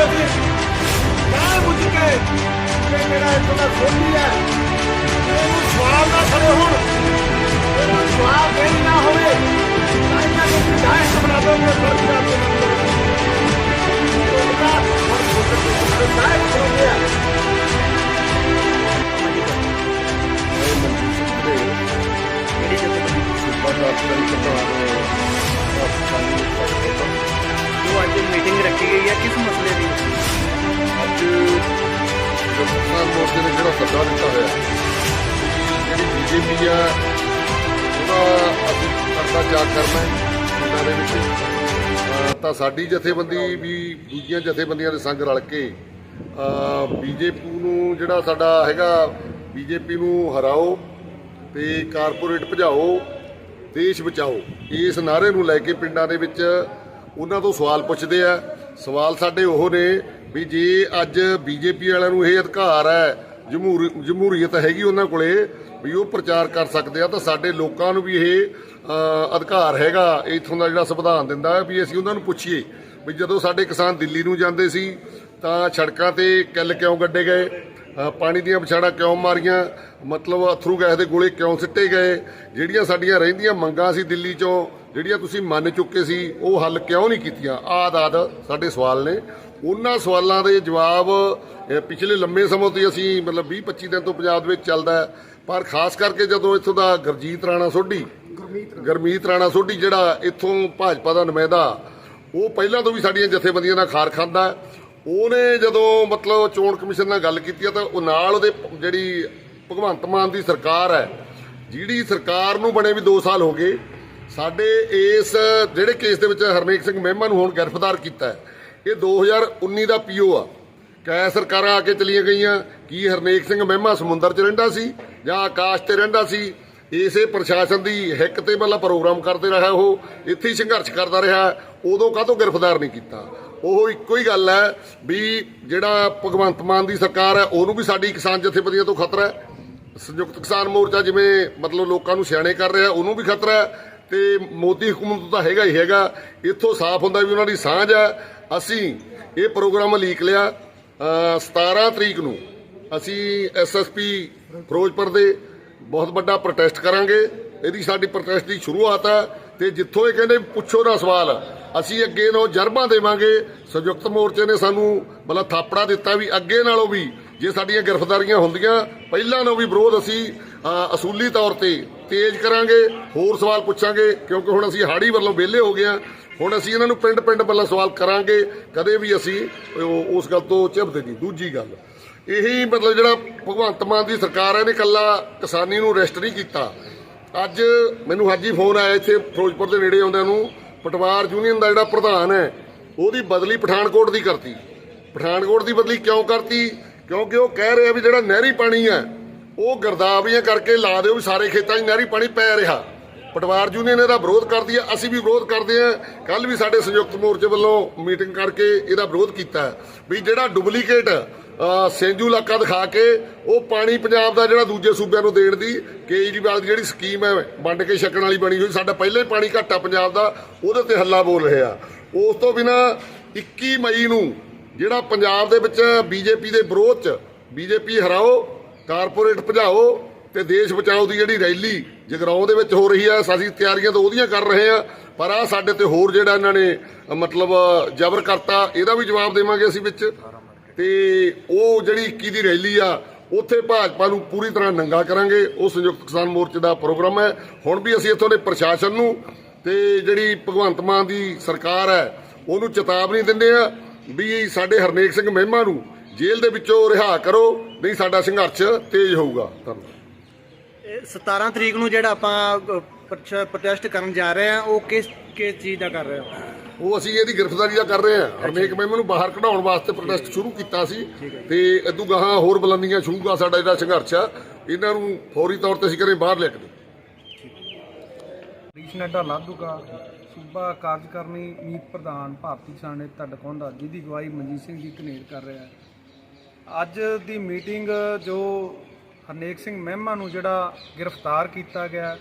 ਉਹ ਸੀ ਜਾਣ ਬੁੱਝ ਕੇ ਕਿ ਜਿਹੜਾ ਇੱਥੋਂ ਦਾ ਸੋਢੀ ਹੈ। ਉਹਨੂੰ ਸਵਾਲ ਨਾ ਖੜੇ ਹੋਣ ਉਹਨੂੰ ਸਵਾਲ ਦੇਣੀ ਨਾ ਹੋਵੇ ਤਾਂ ਇਹਨਾਂ ਨੂੰ ਵਿਧਾਇਕ ਬਣਾ ਦੋਗੇ ਫਰਜ਼ ਕਰਦੇ ਉਹਦਾ ਹਰ ਛੋਟੇ ਛੋਟੇ ਵਿਧਾਇਕ ਬਣਾਉਂਦੇ ਆ ਮੀਟਿੰਗ ਰੱਖੀ ਗਈ ਹੈ? ਕਿਸ ਮਸਲੇ ਦੀ? ਅੱਜ ਜੋ ਮੋਰਚੇ ਨੇ ਜਿਹੜਾ ਸੱਦਾ ਦਿੱਤਾ ਹੋਇਆ ਜਿਹੜੀ ਬੀਜੇਪੀ ਆ ਉਹਦਾ ਅਸੀਂ ਕਰਦਾ ਜਾ ਕਰਨਾ ਹੈ ਦੇ ਵਿੱਚ। ਤਾਂ ਸਾਡੀ ਜਥੇਬੰਦੀ ਵੀ ਦੂਜੀਆਂ ਜਥੇਬੰਦੀਆਂ ਦੇ ਸੰਗ ਰਲ ਕੇ ਬੀਜੇਪੀ ਨੂੰ ਜਿਹੜਾ ਸਾਡਾ ਹੈਗਾ ਬੀਜੇਪੀ ਨੂੰ ਹਰਾਓ ਤੇ ਕਾਰਪੋਰੇਟ ਭਜਾਓ, ਦੇਸ਼ ਬਚਾਓ, ਇਸ ਨਾਰੇ ਨੂੰ ਲੈ ਕੇ ਪਿੰਡਾਂ ਦੇ ਵਿੱਚ ਉਹਨਾਂ ਤੋਂ ਸਵਾਲ ਪੁੱਛਦੇ ਆ। ਸਵਾਲ ਸਾਡੇ ਉਹ ਨੇ ਵੀ ਜੇ ਅੱਜ ਬੀਜੇਪੀ ਵਾਲਿਆਂ ਨੂੰ ਇਹ ਅਧਿਕਾਰ ਹੈ, ਜਮਹੂਰੀ ਜਮਹੂਰੀਅਤ ਹੈਗੀ ਉਹਨਾਂ ਕੋਲੇ, ਵੀ ਉਹ ਪ੍ਰਚਾਰ ਕਰ ਸਕਦੇ ਆ, ਤਾਂ ਸਾਡੇ ਲੋਕਾਂ ਨੂੰ ਵੀ ਇਹ ਅਧਿਕਾਰ ਹੈਗਾ, ਇਥੋਂ ਦਾ ਜਿਹੜਾ ਸੰਵਿਧਾਨ ਦਿੰਦਾ ਹੈ ਵੀ ਅਸੀਂ ਉਹਨਾਂ ਨੂੰ ਪੁੱਛੀਏ ਵੀ ਜਦੋਂ ਸਾਡੇ ਕਿਸਾਨ ਦਿੱਲੀ ਨੂੰ ਜਾਂਦੇ ਸੀ, ਤਾਂ ਸੜਕਾਂ ਤੇ ਕਿੱਲ ਕਿਉਂ ਗੱਡੇ ਗਏ? ਪਾਣੀ ਦੀਆਂ ਵਿਛਾੜਾਂ ਕਿਉਂ ਮਾਰੀਆਂ? ਮਤਲਬ ਅਥਰੂ ਗੈਸ ਦੇ ਗੋਲੇ ਕਿਉਂ ਸਿੱਟੇ ਗਏ? ਜਿਹੜੀਆਂ ਸਾਡੀਆਂ ਰਹਿੰਦੀਆਂ ਮੰਗਾਂ ਸੀ ਦਿੱਲੀ ਚੋਂ ਜਿਹੜੀਆਂ ਤੁਸੀਂ ਮੰਨ ਚੁੱਕੇ ਸੀ ਉਹ ਹੱਲ ਕਿਉਂ ਨਹੀਂ ਕੀਤੀਆਂ? ਆਦ ਆਦ ਸਾਡੇ ਸਵਾਲ ਨੇ। ਉਹਨਾਂ ਸਵਾਲਾਂ ਦੇ ਜਵਾਬ ਪਿਛਲੇ ਲੰਮੇ ਸਮੇਂ ਤੋਂ ਹੀ ਅਸੀਂ ਮਤਲਬ 20 25 ਦਿਨ ਤੋਂ ਪੰਜਾਬ ਦੇ ਵਿੱਚ ਚੱਲਦਾ ਪਰ ਖਾਸ ਕਰਕੇ ਜਦੋਂ ਇੱਥੋਂ ਦਾ ਗੁਰਜੀਤ ਰਾਣਾ ਸੋਢੀ ਗਰਮੀਤ ਰਾਣਾ। ਸੋਢੀ ਜਿਹੜਾ ਇੱਥੋਂ ਭਾਜਪਾ ਦਾ ਨੁਮਾਇੰਦਾ ਉਹ ਪਹਿਲਾਂ ਤੋਂ ਵੀ ਸਾਡੀਆਂ ਜਥੇਬੰਦੀਆਂ ਨਾਲ ਖਾਰ ਖਾਂਦਾ। ਉਹਨੇ ਜਦੋਂ ਮਤਲਬ ਚੋਣ ਕਮਿਸ਼ਨ ਨਾਲ ਗੱਲ ਕੀਤੀ ਤਾਂ ਉਹ ਨਾਲ ਉਹਦੇ ਜਿਹੜੀ ਭਗਵੰਤ ਮਾਨ ਦੀ ਸਰਕਾਰ ਹੈ ਜਿਹੜੀ ਸਰਕਾਰ ਨੂੰ ਬਣੇ ਵੀ 2 ਸਾਲ ਹੋ ਗਏ ਸਾਡੇ ਇਸ, ਜਿਹੜੇ ਕੇਸ ਦੇ ਵਿੱਚ ਹਰਨੇਕ ਸਿੰਘ ਮਹਿਮਾ ਨੂੰ ਹੁਣ ਗ੍ਰਿਫਤਾਰ ਕੀਤਾ ਹੈ, ਇਹ 2019 ਦਾ ਪੀਓ ਆ। ਕੈ ਸਰਕਾਰਾਂ ਆ ਕੇ ਚਲੀਆਂ ਗਈਆਂ, ਕੀ ਹਰਨੇਕ ਸਿੰਘ ਮਹਿਮਾ ਸਮੁੰਦਰ 'ਚ ਰਹਿੰਦਾ ਸੀ ਜਾਂ ਆਕਾਸ਼ ਤੇ ਰਹਿੰਦਾ ਸੀ? ਇਸੇ ਪ੍ਰਸ਼ਾਸਨ ਦੀ ਹਿੱਕ ਤੇ ਮਤਲਬ ਪ੍ਰੋਗਰਾਮ ਕਰਦੇ ਰਿਹਾ ਉਹ, ਇੱਥੇ ਹੀ ਸੰਘਰਸ਼ ਕਰਦਾ ਰਿਹਾ, ਉਦੋਂ ਕਾਹਤੋਂ ਗ੍ਰਿਫਤਾਰ ਨਹੀਂ ਕੀਤਾ? ਉਹ ਇੱਕੋ ਹੀ ਗੱਲ ਹੈ ਵੀ ਜਿਹੜਾ ਭਗਵੰਤ ਮਾਨ ਦੀ ਸਰਕਾਰ ਹੈ, ਉਹਨੂੰ ਵੀ ਸਾਡੀ ਕਿਸਾਨ ਜਥੇਬੰਦੀਆਂ ਤੋਂ ਖਤਰਾ ਹੈ। ਸੰਯੁਕਤ ਕਿਸਾਨ ਮੋਰਚਾ ਜਿਵੇਂ ਮਤਲਬ ਲੋਕਾਂ ਨੂੰ ਸਿਆਣੇ ਕਰ ਰਿਹਾ, ਉਹਨੂੰ ਵੀ ਖਤਰਾ ਹੈ। ਤੇ ਮੋਦੀ ਹਕੂਮਤ ਤਾਂ ਹੈਗਾ ਹੀ ਹੈਗਾ। ਇੱਥੋਂ ਸਾਫ਼ ਹੁੰਦਾ ਵੀ ਉਹਨਾਂ ਦੀ ਸਾਂਝ ਹੈ ਅਸੀਂ ਇਹ ਪ੍ਰੋਗਰਾਮ ਲੀਕ ਲਿਆ ਅ, 17 ਤਰੀਕ ਨੂੰ। ਅਸੀਂ ਐਸਐਸਪੀ ਫਿਰੋਜ਼ਪੁਰ ਦੇ ਬਹੁਤ ਵੱਡਾ ਪ੍ਰੋਟੈਸਟ ਕਰਾਂਗੇ। ਇਹਦੀ ਸਾਡੀ ਪ੍ਰੋਟੈਸਟ ਦੀ ਸ਼ੁਰੂਆਤ ਆ ਤੇ ਜਿੱਥੋਂ ਇਹ ਕਹਿੰਦੇ ਪੁੱਛੋ ਨਾ ਸਵਾਲ ਅਸੀਂ ਅੱਗੇ ਨੂੰ ਜਰਬਾਂ ਦੇਵਾਂਗੇ। ਸੰਯੁਕਤ ਮੋਰਚੇ ਨੇ ਸਾਨੂੰ ਮਤਲਬ ਥਾਪੜਾ ਦਿੱਤਾ ਵੀ ਅੱਗੇ ਨਾਲੋਂ ਵੀ ਜੇ ਸਾਡੀਆਂ ਗ੍ਰਿਫਤਾਰੀਆਂ ਹੁੰਦੀਆਂ ਪਹਿਲਾਂ ਨਾਲੋਂ ਵੀ ਵਿਰੋਧ ਅਸੀਂ ਅਸੂਲੀ ਤੌਰ ਤੇ ਤੇਜ਼ ਕਰਾਂਗੇ, ਹੋਰ ਸਵਾਲ ਪੁੱਛਾਂਗੇ, ਕਿਉਂਕਿ ਹੁਣ ਅਸੀਂ ਹਾੜੀ ਵੱਲੋਂ ਵਿਹਲੇ ਹੋ ਗਏ ਹਾਂ। ਹੁਣ ਅਸੀਂ ਇਹਨਾਂ ਨੂੰ ਪਿੰਡ ਪਿੰਡ ਵੱਲੋਂ ਸਵਾਲ ਕਰਾਂਗੇ, ਕਦੇ ਵੀ ਅਸੀਂ ਉਹ- ਉਸ ਗੱਲ ਤੋਂ ਝਿਪਦੇ ਨਹੀਂ ਦੂਜੀ ਗੱਲ, ਇਹੀ ਮਤਲਬ ਜਿਹੜਾ ਭਗਵੰਤ ਮਾਨ ਦੀ ਸਰਕਾਰ ਹੈ ਨੇ ਕੱਲਾ ਕਿਸਾਨੀ ਨੂੰ ਰੈਸਟ ਨਹੀਂ ਕੀਤਾ। ਅੱਜ ਮੈਨੂੰ ਅੱਜ ਹੀ ਫੋਨ ਆਇਆ ਇੱਥੇ ਫਿਰੋਜ਼ਪੁਰ ਦੇ ਨੇੜੇ ਆਉਂਦਿਆਂ ਨੂੰ, ਪਟਵਾਰ ਯੂਨੀਅਨ ਦਾ ਜਿਹੜਾ ਪ੍ਰਧਾਨ ਹੈ, ਉਹਦੀ ਬਦਲੀ ਪਠਾਨਕੋਟ ਦੀ ਕਰਤੀ। ਪਠਾਨਕੋਟ ਦੀ ਬਦਲੀ ਕਿਉਂ ਕਰਤੀ? ਕਿਉਂਕਿ ਉਹ ਕਹਿ ਰਿਹਾ ਵੀ ਜਿਹੜਾ ਨਹਿਰੀ ਪਾਣੀ ਹੈ ਉਹ ਗਰਦਾਵਰੀਆਂ ਕਰਕੇ ਲਾ ਦਿਓ ਵੀ ਸਾਰੇ ਖੇਤਾਂ 'ਚ ਨਹਿਰੀ ਪਾਣੀ ਪੈ ਰਿਹਾ। ਪਟਵਾਰ ਯੂਨੀਅਨ ਇਹਦਾ ਵਿਰੋਧ ਕਰਦੀ ਹੈ ਅਸੀਂ ਵੀ ਵਿਰੋਧ ਕਰਦੇ ਹਾਂ ਕੱਲ ਵੀ ਸਾਡੇ ਸੰਯੁਕਤ ਮੋਰਚੇ ਵੱਲੋਂ ਮੀਟਿੰਗ ਕਰਕੇ ਇਹਦਾ ਵਿਰੋਧ ਕੀਤਾ। ਵੀ ਜਿਹੜਾ ਡੁਪਲੀਕੇਟ ਅ, ਸੇਂਜੂ ਇਲਾਕਾ ਦਿਖਾ ਕੇ ਉਹ ਪਾਣੀ ਪੰਜਾਬ ਦਾ ਜਿਹੜਾ ਦੂਜੇ ਸੂਬਿਆਂ ਨੂੰ ਦੇਣ ਦੀ ਕੇਜਰੀਵਾਲ ਦੀ ਜਿਹੜੀ ਸਕੀਮ ਹੈ ਵੰਡ ਕੇ ਛਕਣ ਵਾਲੀ ਬਣੀ ਹੋਈ ਸਾਡਾ ਪਹਿਲੇ ਪਾਣੀ ਘਾਟਾ ਪੰਜਾਬ ਦਾ ਉਹਦੇ ਤੇ ਹੱਲਾ ਬੋਲ ਰਿਹਾ। ਉਸ ਤੋਂ ਬਿਨਾ 21 ਮਈ ਨੂੰ ਜਿਹੜਾ ਪੰਜਾਬ ਦੇ ਵਿੱਚ ਬੀਜੇਪੀ ਦੇ ਵਿਰੋਧ ਚ ਬੀਜੇਪੀ ਹਰਾਓ ਕਾਰਪੋਰੇਟ ਭਜਾਓ ਤੇ ਦੇਸ਼ ਬਚਾਓ ਦੀ ਜਿਹੜੀ ਰੈਲੀ ਜਗਰਾਉਂ ਦੇ ਵਿੱਚ ਹੋ ਰਹੀ ਹੈ ਅਸੀਂ ਤਿਆਰੀਆਂ ਤਾਂ ਉਹਦੀਆਂ ਕਰ ਰਹੇ ਆ, ਪਰ ਆ ਸਾਡੇ ਤੇ ਹੋਰ ਜਿਹੜਾ ਇਹਨਾਂ ਨੇ ਮਤਲਬ ਜ਼ਬਰ ਕਰਤਾ, ਇਹਦਾ ਵੀ ਜਵਾਬ ਦੇਵਾਂਗੇ ਅਸੀਂ ਵਿੱਚ। ਤੇ ਉਹ ਜਿਹੜੀ 21 ਦੀ ਰੈਲੀ ਆ, ਉੱਥੇ ਭਾਜਪਾ ਨੂੰ ਪੂਰੀ ਤਰ੍ਹਾਂ ਨੰਗਾ ਕਰਾਂਗੇ। ਉਹ ਸੰਯੁਕਤ ਕਿਸਾਨ ਮੋਰਚੇ ਦਾ ਪ੍ਰੋਗਰਾਮ ਹੈ। ਹੁਣ ਵੀ ਅਸੀਂ ਇੱਥੋਂ ਦੇ ਪ੍ਰਸ਼ਾਸਨ ਨੂੰ ਤੇ ਜਿਹੜੀ ਭਗਵੰਤ ਮਾਨ ਦੀ ਸਰਕਾਰ ਹੈ, ਉਹਨੂੰ ਚੇਤਾਵਨੀ ਦਿੰਦੇ ਆ ਵੀ ਸਾਡੇ ਹਰਨੇਕ ਸਿੰਘ ਮਹਿਮਾ ਨੂੰ ਜੇਲ੍ਹ ਦੇ ਵਿੱਚੋਂ ਰਿਹਾ ਕਰੋ ਨਹੀਂ ਸਾਡਾ ਸੰਘਰਸ਼ ਤੇਜ਼ ਹੋਊਗਾ। ਧੰਨਵਾਦ। ਇਹ 17 ਤਰੀਕ ਨੂੰ ਜਿਹੜਾ ਆਪਾਂ ਪ੍ਰੋਟੈਸਟ ਕਰਨ ਜਾ ਰਹੇ ਹਾਂ ਉਹ ਕਿਸ ਕਿਸ ਚੀਜ਼ ਦਾ ਕਰ ਰਹੇ ਹੋ? ਉਹ ਅਸੀਂ ਇਹਦੀ ਗ੍ਰਿਫਤਾਰੀ ਦਾ ਕਰ ਰਹੇ ਹਾਂ। ਹਰਨੇਕ ਮਹਿਮਾ ਨੂੰ ਬਾਹਰ ਕਢਾਉਣ ਵਾਸਤੇ ਪ੍ਰੋਟੈਸਟ ਸ਼ੁਰੂ ਕੀਤਾ ਸੀ ਤੇ ਇਦੋਂ ਗਾਹਾਂ ਹੋਰ ਬੁਲੰਦੀਆਂ ਛੂਗਾ ਸਾਡਾ ਜਿਹੜਾ ਸੰਘਰਸ਼ ਆ ਇਹਨਾਂ ਨੂੰ ਫੌਰੀ ਤੌਰ ਤੇ ਅਸੀਂ ਕਰੇ ਬਾਹਰ ਲਿਖ ਦੇ। ਹਰੀਸ਼ ਨੱਡਾ ਲਾਧੂਗਾ ਸੂਬਾ ਕਾਰਜਕਾਰਨੀ ਮੀਤ ਪ੍ਰਧਾਨ ਭਾਰਤੀ ਕਿਸਾਨ ਨੇਤਾ ਡਕੌਂਦਾ ਜਿਹਦੀ ਅਗਵਾਈ ਮਨਜੀਤ ਸਿੰਘ ਜੀ ਧਨੇਰ ਕਰ ਰਿਹਾ ਹੈ। ਅੱਜ ਦੀ ਮੀਟਿੰਗ ਜੋ ਹਰਨੇਕ ਸਿੰਘ ਮਹਿਮਾ ਨੂੰ ਜਿਹੜਾ ਗ੍ਰਿਫਤਾਰ ਕੀਤਾ ਗਿਆ,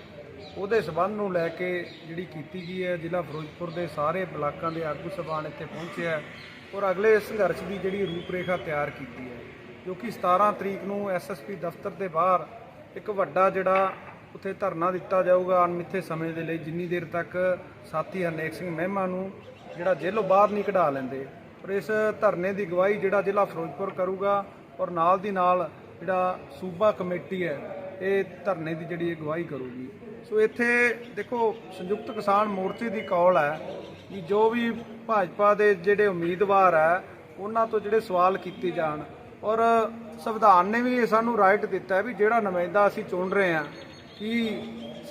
ਉਹਦੇ ਸਬੰਧ ਨੂੰ ਲੈ ਕੇ ਜਿਹੜੀ ਕੀਤੀ ਗਈ ਹੈ, ਜ਼ਿਲ੍ਹਾ ਫਿਰੋਜ਼ਪੁਰ ਦੇ ਸਾਰੇ ਬਲਾਕਾਂ ਦੇ ਆਗੂ ਸਭਾਨ ਇੱਥੇ ਪਹੁੰਚਿਆ ਔਰ ਅਗਲੇ ਸੰਘਰਸ਼ ਦੀ ਜਿਹੜੀ ਰੂਪਰੇਖਾ ਤਿਆਰ ਕੀਤੀ ਹੈ, ਜੋ ਕਿ 17 ਤਰੀਕ ਨੂੰ ਐਸਐਸਪੀ ਦਫ਼ਤਰ ਦੇ ਬਾਹਰ ਇੱਕ ਵੱਡਾ ਜਿਹੜਾ ਉੱਥੇ ਧਰਨਾ ਦਿੱਤਾ ਜਾਊਗਾ ਅਣਮਿੱਥੇ ਸਮੇਂ ਦੇ ਲਈ ਜਿੰਨੀ ਦੇਰ ਤੱਕ ਸਾਥੀ ਹਰਨੇਕ ਸਿੰਘ ਮਹਿਮਾ ਨੂੰ ਜਿਹੜਾ ਜੇਲ੍ਹੋਂ ਬਾਹਰ ਨਹੀਂ ਕਢਾ ਲੈਂਦੇ ਔਰ ਇਸ ਧਰਨੇ ਦੀ ਗਵਾਹੀ ਜਿਹੜਾ ਜ਼ਿਲ੍ਹਾ ਫਿਰੋਜ਼ਪੁਰ ਕਰੂਗਾ ਔਰ ਨਾਲ ਦੀ ਨਾਲ ਜਿਹੜਾ ਸੂਬਾ ਕਮੇਟੀ ਹੈ, ਇਹ ਧਰਨੇ ਦੀ ਜਿਹੜੀ ਅਗਵਾਈ ਕਰੂਗੀ। ਸੋ ਇੱਥੇ ਦੇਖੋ, ਸੰਯੁਕਤ ਕਿਸਾਨ ਮੋਰਚੇ ਦੀ ਕਾਲ ਹੈ ਕਿ ਜੋ ਵੀ ਭਾਜਪਾ ਦੇ ਜਿਹੜੇ ਉਮੀਦਵਾਰ ਹੈ, ਉਹਨਾਂ ਤੋਂ ਜਿਹੜੇ ਸਵਾਲ ਕੀਤੇ ਜਾਣ। ਔਰ ਸੰਵਿਧਾਨ ਨੇ ਵੀ ਸਾਨੂੰ ਰਾਈਟ ਦਿੱਤਾ ਹੈ ਵੀ ਜਿਹੜਾ ਨੁਮਾਇੰਦਾ ਅਸੀਂ ਚੁਣ ਰਹੇ ਹਾਂ ਕਿ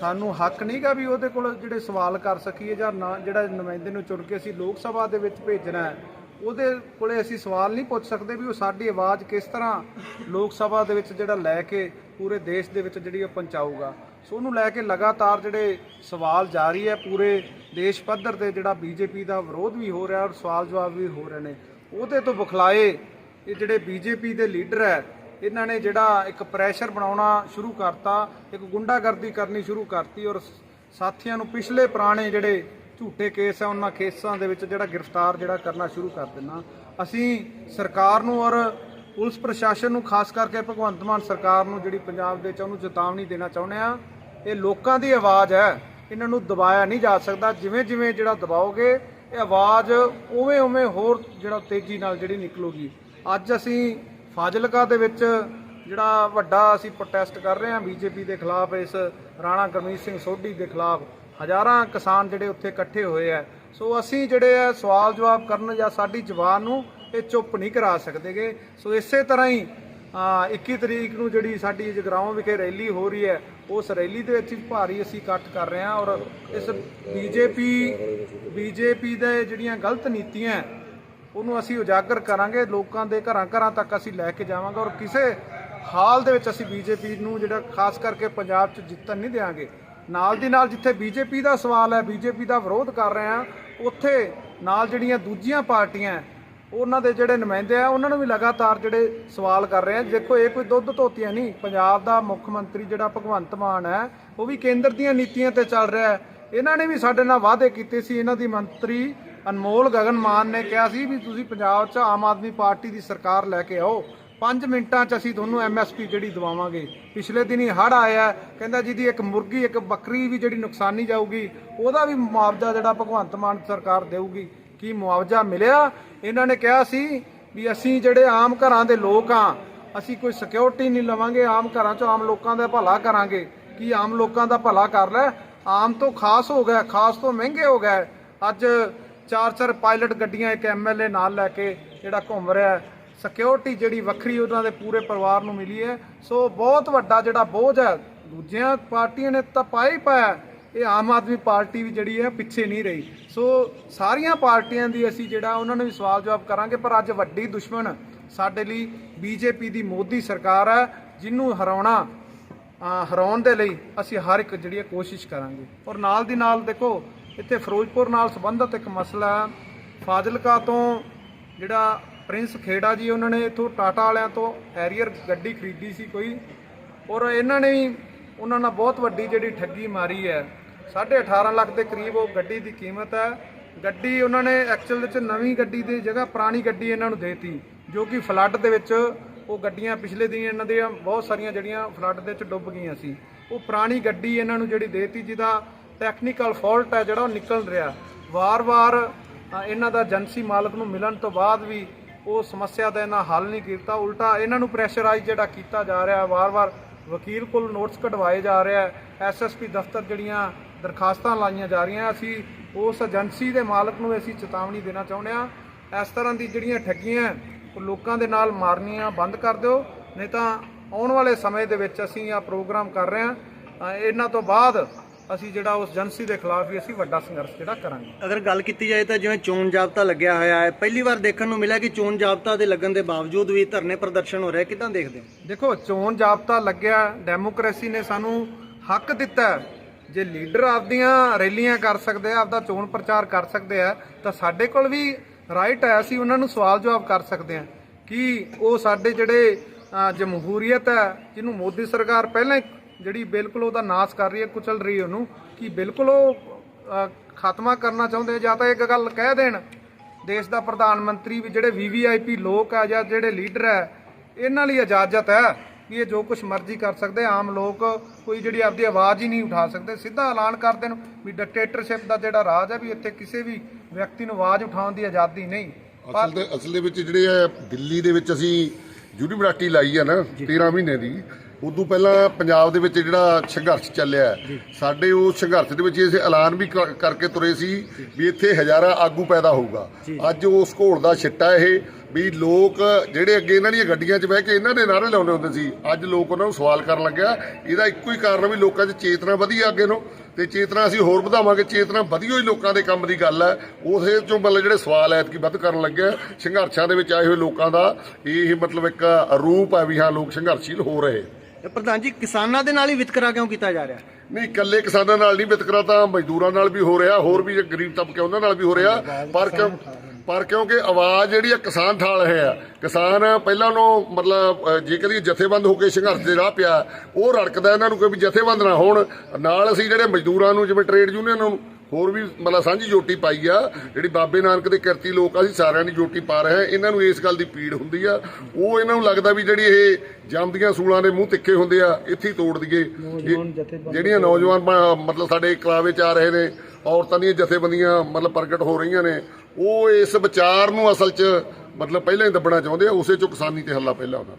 ਸਾਨੂੰ ਹੱਕ ਨਹੀਂਗਾ ਵੀ ਉਹਦੇ ਕੋਲ ਜਿਹੜੇ ਸਵਾਲ ਕਰ ਸਕੀਏ ਜਾਂ ਨਾ, ਜਿਹੜਾ ਨੁਮਾਇੰਦੇ ਨੂੰ ਚੁਣ ਕੇ ਅਸੀਂ ਲੋਕ ਸਭਾ ਦੇ ਵਿੱਚ ਭੇਜਣਾ ਹੈ ਉਹਦੇ ਕੋਲੇ ਅਸੀਂ ਸਵਾਲ ਨਹੀਂ ਪੁੱਛ ਸਕਦੇ ਵੀ ਉਹ ਸਾਡੀ ਆਵਾਜ਼ ਕਿਸ ਤਰ੍ਹਾਂ ਲੋਕ ਸਭਾ ਦੇ ਵਿੱਚ ਜਿਹੜਾ ਲੈ ਕੇ ਪੂਰੇ ਦੇਸ਼ ਦੇ ਵਿੱਚ ਜਿਹੜੀ ਉਹ ਪਹੁੰਚਾਊਗਾ। ਸੋ ਉਹਨੂੰ ਲੈ ਕੇ ਲਗਾਤਾਰ ਜਿਹੜੇ ਸਵਾਲ ਜਾਰੀ ਹੈ, ਪੂਰੇ ਦੇਸ਼ ਪੱਧਰ ਤੇ ਜਿਹੜਾ ਬੀਜੇਪੀ ਦਾ ਵਿਰੋਧ ਵੀ ਹੋ ਰਿਹਾ ਔਰ ਸਵਾਲ ਜਵਾਬ ਵੀ ਹੋ ਰਹੇ ਨੇ। ਉਹਦੇ ਤੋਂ ਬੁਖਲਾਏ ਇਹ ਜਿਹੜੇ ਬੀਜੇਪੀ ਦੇ ਲੀਡਰ ਹੈ, ਇਹਨਾਂ ਨੇ ਜਿਹੜਾ ਇੱਕ ਪ੍ਰੈਸ਼ਰ ਬਣਾਉਣਾ ਸ਼ੁਰੂ ਕਰਤਾ, ਇੱਕ ਗੁੰਡਾਗਰਦੀ ਕਰਨੀ ਸ਼ੁਰੂ ਕਰਤੀ ਔਰ ਸਾਥੀਆਂ ਨੂੰ ਪਿਛਲੇ ਪੁਰਾਣੇ ਜਿਹੜੇ ਝੂਠੇ ਕੇਸ ਆ ਉਹਨਾਂ ਕੇਸਾਂ ਦੇ ਵਿੱਚ ਜਿਹੜਾ ਗ੍ਰਿਫਤਾਰ ਜਿਹੜਾ ਕਰਨਾ ਸ਼ੁਰੂ ਕਰ ਦੇਣਾ ਅਸੀਂ ਸਰਕਾਰ ਨੂੰ ਔਰ ਪੁਲਿਸ ਪ੍ਰਸ਼ਾਸਨ ਨੂੰ ਖਾਸ ਕਰਕੇ ਭਗਵੰਤ ਮਾਨ ਸਰਕਾਰ ਨੂੰ ਜਿਹੜੀ ਪੰਜਾਬ ਦੇ ਚ ਉਹਨੂੰ ਚੇਤਾਵਨੀ ਦੇਣਾ ਚਾਹੁੰਦੇ ਆ ਇਹ ਲੋਕਾਂ ਦੀ ਆਵਾਜ਼ ਹੈ। ਇਹਨਾਂ ਨੂੰ ਦਬਾਇਆ ਨਹੀਂ ਜਾ ਸਕਦਾ। ਜਿਵੇਂ ਜਿਵੇਂ ਜਿਹੜਾ ਦਬਾਓਗੇ, ਇਹ ਆਵਾਜ਼ ਉਵੇਂ ਉਵੇਂ ਹੋਰ ਜਿਹੜਾ ਤੇਜ਼ੀ ਨਾਲ ਜਿਹੜੀ ਨਿਕਲੂਗੀ। ਅੱਜ ਅਸੀਂ ਫਾਜ਼ਿਲਕਾ ਦੇ ਵਿੱਚ ਜਿਹੜਾ ਵੱਡਾ ਅਸੀਂ ਪ੍ਰੋਟੈਸਟ ਕਰ ਰਹੇ ਹਾਂ, ਬੀਜੇਪੀ ਦੇ ਖਿਲਾਫ, ਇਸ ਰਾਣਾ ਗਰਮੀਤ ਸਿੰਘ ਸੋਢੀ ਦੇ ਖਿਲਾਫ। ਹਜ਼ਾਰਾਂ ਕਿਸਾਨ ਜਿਹੜੇ ਉੱਥੇ ਇਕੱਠੇ ਹੋਏ ਆ। ਸੋ ਅਸੀਂ ਜਿਹੜੇ ਆ ਸਵਾਲ ਜਵਾਬ ਕਰਨ ਜਾਂ ਸਾਡੀ ਜ਼ਬਾਨ ਨੂੰ ਇਹ ਚੁੱਪ ਨਹੀਂ ਕਰਾ ਸਕਦੇਗੇ। ਸੋ ਇਸੇ ਤਰ੍ਹਾਂ ਹੀ ਆ, 21 ਤਰੀਕ ਨੂੰ ਜਿਹੜੀ ਸਾਡੀ ਜਗਰਾਉਂ ਵਿਖੇ ਰੈਲੀ ਹੋ ਰਹੀ ਹੈ ਉਸ ਰੈਲੀ ਦੇ ਵਿੱਚ ਭਾਰੀ ਅਸੀਂ ਇਕੱਠ ਕਰ ਰਹੇ ਹਾਂ ਔਰ ਇਸ ਬੀਜੇਪੀ ਬੀਜੇਪੀ ਦੇ ਜਿਹੜੀਆਂ ਗਲਤ ਨੀਤੀਆਂ ਉਹਨੂੰ ਅਸੀਂ ਉਜਾਗਰ ਕਰਾਂਗੇ। ਲੋਕਾਂ ਦੇ ਘਰਾਂ ਘਰਾਂ ਤੱਕ ਅਸੀਂ ਲੈ ਕੇ ਜਾਵਾਂਗੇ ਔਰ ਕਿਸੇ ਹਾਲ ਦੇ ਵਿੱਚ ਅਸੀਂ ਬੀਜੇਪੀ ਨੂੰ ਜਿਹੜਾ ਖਾਸ ਕਰਕੇ ਪੰਜਾਬ 'ਚ ਜਿੱਤਣ ਨਹੀਂ ਦੇਵਾਂਗੇ ਨਾਲ ਦੀ ਨਾਲ ਜਿੱਥੇ ਬੀਜੇਪੀ ਦਾ ਸਵਾਲ ਹੈ, ਬੀਜੇਪੀ ਦਾ ਵਿਰੋਧ ਕਰ ਰਹੇ ਆ ਉੱਥੇ ਨਾਲ ਜਿਹੜੀਆਂ ਦੂਜੀਆਂ ਪਾਰਟੀਆਂ ਉਹਨਾਂ ਦੇ ਜਿਹੜੇ ਨੁਮਾਇੰਦੇ ਆ, ਉਹਨਾਂ ਨੂੰ ਵੀ ਲਗਾਤਾਰ ਜਿਹੜੇ ਸਵਾਲ ਕਰ ਰਹੇ ਆ। ਦੇਖੋ, ਇਹ ਕੋਈ ਦੁੱਧ ਧੋਤੀਆਂ ਨਹੀਂ, ਪੰਜਾਬ ਦਾ ਮੁੱਖ ਮੰਤਰੀ ਜਿਹੜਾ ਭਗਵੰਤ ਮਾਨ ਹੈ, ਉਹ ਵੀ ਕੇਂਦਰ ਦੀਆਂ ਨੀਤੀਆਂ ਤੇ ਚੱਲ ਰਿਹਾ ਹੈ। ਇਹਨਾਂ ਨੇ ਵੀ ਸਾਡੇ ਨਾਲ ਵਾਅਦੇ ਕੀਤੇ ਸੀ, ਇਹਨਾਂ ਦੀ ਮੰਤਰੀ ਅਨਮੋਲ ਗਗਨ ਮਾਨ ਨੇ ਕਿਹਾ ਸੀ ਵੀ ਤੁਸੀਂ ਪੰਜਾਬ 'ਚ ਆਮ ਆਦਮੀ ਪਾਰਟੀ ਦੀ ਸਰਕਾਰ ਲੈ ਕੇ ਆਓ। 5 ਮਿੰਟਾਂ 'ਚ ਅਸੀਂ ਤੁਹਾਨੂੰ ਐਮਐਸਪੀ ਜਿਹੜੀ ਦਵਾਵਾਂਗੇ। ਪਿਛਲੇ ਦਿਨੀ ਹੜ ਆਇਆ, ਕਹਿੰਦਾ ਜਿਹਦੀ ਇੱਕ ਮੁਰਗੀ, ਇੱਕ ਬੱਕਰੀ ਵੀ ਜਿਹੜੀ ਨੁਕਸਾਨੀ ਜਾਊਗੀ, ਉਹਦਾ ਵੀ ਮੁਆਵਜ਼ਾ ਜਿਹੜਾ ਭਗਵੰਤ ਮਾਨ ਸਰਕਾਰ ਦੇਊਗੀ। ਕੀ ਮੁਆਵਜ਼ਾ ਮਿਲਿਆ? ਇਹਨਾਂ ਨੇ ਕਿਹਾ ਸੀ ਵੀ ਅਸੀਂ ਜਿਹੜੇ ਆਮ ਘਰਾਂ ਦੇ ਲੋਕ ਆ, ਅਸੀਂ ਕੋਈ ਸਿਕਿਉਰਿਟੀ ਨਹੀਂ ਲਵਾਂਗੇ, ਆਮ ਘਰਾਂ 'ਚ ਆਮ ਲੋਕਾਂ ਦਾ ਭਲਾ ਕਰਾਂਗੇ। ਕੀ ਆਮ ਲੋਕਾਂ ਦਾ ਭਲਾ ਕਰ ਲੈ? ਆਮ ਤੋਂ ਖਾਸ ਹੋ ਗਿਆ, ਖਾਸ ਤੋਂ ਮਹਿੰਗੇ ਹੋ ਗਏ ਅੱਜ ਚਾਰ ਚਾਰ ਪਾਇਲਟ ਗੱਡੀਆਂ ਇੱਕ ਐਮਐਲਏ ਨਾਲ ਲੈ ਕੇ ਜਿਹੜਾ ਘੁੰਮ ਰਿਹਾ ਸਿਕਿਉਰਿਟੀ ਜਿਹੜੀ ਵੱਖਰੀ ਉਹਨਾਂ ਦੇ ਪੂਰੇ ਪਰਿਵਾਰ ਨੂੰ ਮਿਲੀ ਹੈ। ਸੋ ਬਹੁਤ ਵੱਡਾ ਜਿਹੜਾ ਬੋਝ ਹੈ, ਦੂਜੀਆਂ ਪਾਰਟੀਆਂ ਨੇ ਤਾਂ ਪਾਇਆ ਹੀ ਪਾਇਆ ਇਹ ਆਮ ਆਦਮੀ ਪਾਰਟੀ ਵੀ ਜਿਹੜੀ ਹੈ, ਪਿੱਛੇ ਨਹੀਂ ਰਹੀ। ਸੋ ਸਾਰੀਆਂ ਪਾਰਟੀਆਂ ਦੀ ਅਸੀਂ ਜਿਹੜਾ, ਉਹਨਾਂ ਨੂੰ ਵੀ ਸਵਾਲ ਜਵਾਬ ਕਰਾਂਗੇ, ਪਰ ਅੱਜ ਵੱਡੀ ਦੁਸ਼ਮਣ ਸਾਡੇ ਲਈ ਬੀਜੇਪੀ ਦੀ ਮੋਦੀ ਸਰਕਾਰ ਹੈ ਜਿਹਨੂੰ ਹਰਾਉਣਾ ਹਰਾਉਣ ਦੇ ਲਈ ਅਸੀਂ ਹਰ ਇੱਕ ਜਿਹੜੀ ਹੈ ਕੋਸ਼ਿਸ਼ ਕਰਾਂਗੇ। ਔਰ ਨਾਲ ਦੀ ਨਾਲ ਦੇਖੋ, ਇੱਥੇ ਫਿਰੋਜ਼ਪੁਰ ਨਾਲ ਸੰਬੰਧਿਤ ਇੱਕ ਮਸਲਾ ਹੈ। ਫਾਜ਼ਿਲਕਾ ਤੋਂ ਜਿਹੜਾ ਪ੍ਰਿੰਸ ਖੇੜਾ ਜੀ, ਉਹਨਾਂ ਨੇ ਇਥੋਂ ਟਾਟਾ ਵਾਲਿਆਂ ਤੋਂ ਹੈਰੀਅਰ ਗੱਡੀ ਖਰੀਦੀ ਸੀ ਕੋਈ। ਔਰ ਇਹਨਾਂ ਨੇ ਵੀ ਉਹਨਾਂ ਨਾਲ ਬਹੁਤ ਵੱਡੀ ਜਿਹੜੀ ਠੱਗੀ ਮਾਰੀ ਹੈ। 18.5 ਲੱਖ ਦੇ ਕਰੀਬ ਉਹ ਗੱਡੀ ਦੀ ਕੀਮਤ ਹੈ। ਗੱਡੀ ਉਹਨਾਂ ਨੇ ਐਕਚੁਅਲ ਵਿੱਚ ਨਵੀਂ ਗੱਡੀ ਦੀ ਜਗ੍ਹਾ, ਪੁਰਾਣੀ ਗੱਡੀ ਇਹਨਾਂ ਨੂੰ ਦੇਤੀ, ਜੋ ਕਿ ਫਲੱਡ ਦੇ ਵਿੱਚ ਉਹ ਗੱਡੀਆਂ ਪਿਛਲੇ ਦਿਨ ਇਹਨਾਂ ਦੀਆਂ ਬਹੁਤ ਸਾਰੀਆਂ ਜਿਹੜੀਆਂ ਫਲੱਡ ਦੇ ਵਿੱਚ ਡੁੱਬ ਗਈਆਂ ਸੀ। ਉਹ ਪੁਰਾਣੀ ਗੱਡੀ ਇਹਨਾਂ ਨੂੰ ਜਿਹੜੀ ਦੇਤੀ, ਜਿਹਦਾ ਟੈਕਨੀਕਲ ਫਾਲਟ ਹੈ ਜਿਹੜਾ ਉਹ ਨਿਕਲ ਰਿਹਾ। ਵਾਰ-ਵਾਰ ਇਹਨਾਂ ਦਾ ਏਜੰਸੀ ਮਾਲਕ ਨੂੰ ਮਿਲਣ ਤੋਂ ਬਾਅਦ ਵੀ ਉਹ ਸਮੱਸਿਆ ਦਾ ਇਹਨਾਂ ਹੱਲ ਨਹੀਂ ਕੀਤਾ। ਉਲਟਾ ਇਹਨਾਂ ਨੂੰ ਪ੍ਰੈਸ਼ਰਾਈਜ਼ ਜਿਹੜਾ ਕੀਤਾ ਜਾ ਰਿਹਾ ਵਾਰ-ਵਾਰ ਵਕੀਲ ਕੋਲ ਨੋਟਸ ਕਢਵਾਏ ਜਾ ਰਿਹਾ ਹੈ। ਐਸਐਸਪੀ ਦਫ਼ਤਰ ਜਿਹੜੀਆਂ ਦਰਖਾਸਤਾਂ ਲਾਈਆਂ ਜਾ ਰਹੀਆਂ, ਅਸੀਂ ਉਸ ਏਜੰਸੀ ਦੇ ਮਾਲਕ ਨੂੰ ਅਸੀਂ ਚੇਤਾਵਨੀ ਦੇਣਾ ਚਾਹੁੰਦੇ ਹਾਂ। ਇਸ ਤਰ੍ਹਾਂ ਦੀ ਜਿਹੜੀਆਂ ਠੱਗੀਆਂ ਉਹ ਲੋਕਾਂ ਦੇ ਨਾਲ ਮਾਰਨੀਆਂ ਬੰਦ ਕਰ ਦਿਓ। ਨਹੀਂ ਤਾਂ ਆਉਣ ਵਾਲੇ ਸਮੇਂ ਦੇ ਵਿੱਚ ਅਸੀਂ ਆ ਪ੍ਰੋਗਰਾਮ ਕਰ ਰਹੇ ਹਾਂ। ਇਹਨਾਂ ਤੋਂ ਬਾਅਦ ਅਸੀਂ ਜਿਹੜਾ ਉਸ ਏਜੰਸੀ ਦੇ ਖਿਲਾਫ ਵੀ ਅਸੀਂ ਵੱਡਾ ਸੰਘਰਸ਼ ਜਿਹੜਾ ਕਰਾਂਗੇ। ਅਗਰ ਗੱਲ ਕੀਤੀ ਜਾਏ ਤਾਂ ਜਿਵੇਂ ਚੋਣ ਜਾਬਤਾ ਲੱਗਿਆ ਹੋਇਆ ਹੈ ਪਹਿਲੀ ਵਾਰ ਦੇਖਣ ਨੂੰ ਮਿਲਿਆ ਕਿ ਚੋਣ ਜਾਬਤਾ ਦੇ ਲੱਗਣ ਦੇ ਬਾਵਜੂਦ ਵੀ ਧਰਨੇ ਪ੍ਰਦਰਸ਼ਨ ਹੋ ਰਿਹਾ ਕਿਦਾਂ ਦੇਖਦੇ ਹੋ? ਦੇਖੋ ਚੋਣ ਜਾਬਤਾ ਲੱਗਿਆ ਡੈਮੋਕ੍ਰੇਸੀ ਨੇ ਸਾਨੂੰ ਹੱਕ ਦਿੱਤਾ। ਜੇ ਲੀਡਰ ਆਪਦੀਆਂ ਰੈਲੀਆਂ ਕਰ ਸਕਦੇ ਆ ਆਪਦਾ ਚੋਣ ਪ੍ਰਚਾਰ ਕਰ ਸਕਦੇ ਆ ਤਾਂ ਸਾਡੇ ਕੋਲ ਵੀ ਰਾਈਟ ਹੈ ਅਸੀਂ ਉਹਨਾਂ ਨੂੰ ਸਵਾਲ ਜਵਾਬ ਕਰ ਸਕਦੇ ਆ। ਕਿ ਉਹ ਸਾਡੇ ਜਿਹੜੇ ਜਮਹੂਰੀਅਤ ਹੈ ਜਿਹਨੂੰ ਮੋਦੀ ਸਰਕਾਰ ਪਹਿਲਾਂ ਹੀ ਜਿਹੜੀ ਬਿਲਕੁਲ ਉਹਦਾ ਨਾਸ ਕਰ ਰਹੀ ਹੈ ਕੁਚਲ ਰਹੀ ਉਹਨੂੰ ਕਿ ਬਿਲਕੁਲ ਉਹ ਖਾਤਮਾ ਕਰਨਾ ਚਾਹੁੰਦੇ ਆ। ਜਾਂ ਤਾਂ ਇੱਕ ਗੱਲ ਕਹਿ ਦੇਣ ਦੇਸ਼ ਦਾ ਪ੍ਰਧਾਨ ਮੰਤਰੀ ਵੀ ਜਿਹੜੇ ਵੀਵੀਆਈਪੀ ਲੋਕ ਆ ਜਾਂ ਜਿਹੜੇ ਲੀਡਰ ਹੈ ਇਹਨਾਂ ਲਈ ਇਜਾਜ਼ਤ ਹੈ ਕਿ ਇਹ ਜੋ ਕੁਝ ਮਰਜ਼ੀ ਕਰ ਸਕਦੇ। ਆਮ ਲੋਕ ਕੋਈ ਜਿਹੜੀ ਆਪਦੀ ਆਵਾਜ਼ ਹੀ ਨਹੀਂ ਉਠਾ ਸਕਦੇ ਸਿੱਧਾ ਐਲਾਨ ਕਰ ਦੇਣ ਵੀ ਡਿਕਟੇਟਰਸ਼ਿਪ ਦਾ ਜਿਹੜਾ ਰਾਜ ਹੈ ਵੀ ਇੱਥੇ ਕਿਸੇ ਵੀ ਵਿਅਕਤੀ ਨੂੰ ਆਵਾਜ਼ ਉਠਾਉਣ ਦੀ ਆਜ਼ਾਦੀ ਨਹੀਂ ਅਸਲ ਦੇ ਅਸਲ ਦੇ ਵਿੱਚ ਜਿਹੜੇ ਦਿੱਲੀ ਦੇ ਵਿੱਚ ਅਸੀਂ ਯੂਨੀਵਰਸਿਟੀ ਲਾਈ ਆ ਨਾ 13 ਮਹੀਨੇ ਦੀ ਉਦੋਂ ਪਹਿਲਾਂ ਪੰਜਾਬ ਦੇ ਵਿੱਚ ਜਿਹੜਾ ਸੰਘਰਸ਼ ਚੱਲਿਆ ਹੈ, ਸਾਡੇ ਉਸ ਸੰਘਰਸ਼ ਦੇ ਵਿੱਚ ਅਸੀਂ ਐਲਾਨ ਵੀ ਕਰ- ਕਰਕੇ ਤੁਰੇ ਸੀ ਵੀ ਇੱਥੇ ਹਜ਼ਾਰਾਂ ਆਗੂ ਪੈਦਾ ਹੋਊਗਾ। ਅੱਜ ਉਸ ਘੋਲ ਦਾ ਛਿੱਟਾ ਇਹ ਵੀ ਲੋਕ ਜਿਹੜੇ ਅੱਗੇ ਇਹਨਾਂ ਦੀਆਂ ਗੱਡੀਆਂ 'ਚ ਬਹਿ ਕੇ ਇਹਨਾਂ ਦੇ ਨਾਰੇ ਲਾਉਂਦੇ ਹੁੰਦੇ ਸੀ ਅੱਜ ਲੋਕ ਉਹਨਾਂ ਨੂੰ ਸਵਾਲ ਕਰਨ ਲੱਗਿਆ। ਇਹਦਾ ਇੱਕੋ ਹੀ ਕਾਰਨ ਵੀ ਲੋਕਾਂ 'ਚ ਚੇਤਨਾ ਵਧੀ ਅੱਗੇ ਨੂੰ ਤੇ ਚੇਤਨਾ ਅਸੀਂ ਹੋਰ ਵਧਾਵਾਂਗੇ। ਚੇਤਨਾ ਵਧੀਆ ਹੀ ਲੋਕਾਂ ਦੇ ਕੰਮ ਦੀ ਗੱਲ ਹੈ ਉਸੇ ਚੋਂ ਮਤਲਬ ਜਿਹੜੇ ਸਵਾਲ ਐਤਕੀ ਵੱਧ ਕਰਨ ਲੱਗਿਆ। ਸੰਘਰਸ਼ਾਂ ਦੇ ਵਿੱਚ ਆਏ ਹੋਏ ਲੋਕਾਂ ਦਾ ਇਹ ਮਤਲਬ ਇੱਕ ਰੂਪ ਹੈ ਵੀ ਹਾਂ ਲੋਕ ਸੰਘਰਸ਼ੀਲ ਹੋ ਰਹੇ। ਪ੍ਰਧਾਨ ਜੀ ਕਿਸਾਨਾਂ ਦੇ ਨਾਲ ਹੀ ਵਿਤਕਰਾ ਕਿਉਂ ਕੀਤਾ ਜਾ ਰਿਹਾ? ਨਹੀਂ ਇਕੱਲੇ ਕਿਸਾਨਾਂ ਨਾਲ ਨਹੀਂ ਵਿਤਕਰਾ ਤਾਂ ਮਜ਼ਦੂਰਾਂ ਨਾਲ ਵੀ ਹੋ ਰਿਹਾ ਹੋਰ ਵੀ ਜੇ ਗਰੀਬ ਤਬਕੇ ਉਹਨਾਂ ਨਾਲ ਵੀ ਹੋ ਰਿਹਾ। ਪਰ ਕਿਉਂ ਪਰ ਕਿਉਂਕਿ ਆਵਾਜ਼ ਜਿਹੜੀ ਆ ਕਿਸਾਨ ਠਾਲ ਰਹੇ ਆ। ਕਿਸਾਨ ਪਹਿਲਾਂ ਨੂੰ ਮਤਲਬ ਅਹ, ਜੇ ਕਦੀ ਜਥੇਬੰਦ ਹੋ ਕੇ ਸੰਘਰਸ਼ ਦੇ ਰਾਹ ਪਿਆ ਉਹ ਰੜਕਦਾ ਇਹਨਾਂ ਨੂੰ ਕੋਈ ਵੀ ਜਥੇਬੰਦ ਨਾ ਹੋਣ। ਨਾਲ ਅਸੀਂ ਜਿਹੜੇ ਮਜ਼ਦੂਰਾਂ ਨੂੰ ਜਿਵੇਂ ਟ੍ਰੇਡ ਯੂਨੀਅਨ ਨੂੰ ਹੋਰ ਵੀ ਮਤਲਬ ਸਾਂਝੀ ਜੋਟੀ ਪਾਈ ਆ ਜਿਹੜੀ ਬਾਬੇ ਨਾਨਕ ਦੇ ਕਿਰਤੀ ਲੋਕ ਆ ਅਸੀਂ ਸਾਰਿਆਂ ਦੀ ਜੋਟੀ ਪਾ ਰਹੇ ਇਹਨਾਂ ਨੂੰ ਇਸ ਗੱਲ ਦੀ ਪੀੜ ਹੁੰਦੀ ਆ। ਉਹ ਇਹਨਾਂ ਨੂੰ ਲੱਗਦਾ ਵੀ ਜਿਹੜੀ ਇਹ ਜੰਮਦੀਆਂ ਸੂਲਾਂ ਦੇ ਮੂੰਹ ਤਿੱਖੇ ਹੁੰਦੇ ਆ ਇੱਥੇ ਹੀ ਤੋੜ ਦਈਏ। ਜਿਹੜੀਆਂ ਨੌਜਵਾਨ ਮਤਲਬ ਸਾਡੇ ਕਲਾਵੇ ਚ ਆ ਰਹੇ ਨੇ ਔਰਤਾਂ ਦੀਆਂ ਜਥੇਬੰਦੀਆਂ ਮਤਲਬ ਪ੍ਰਗਟ ਹੋ ਰਹੀਆਂ ਨੇ ਉਹ ਇਸ ਵਿਚਾਰ ਨੂੰ ਅਸਲ 'ਚ ਮਤਲਬ ਪਹਿਲਾਂ ਹੀ ਦੱਬਣਾ ਚਾਹੁੰਦੇ ਆ ਉਸੇ ਚੋਂ ਕਿਸਾਨੀ ਤੇ ਹੱਲਾ ਪਹਿਲਾਂ ਉਹਨਾਂ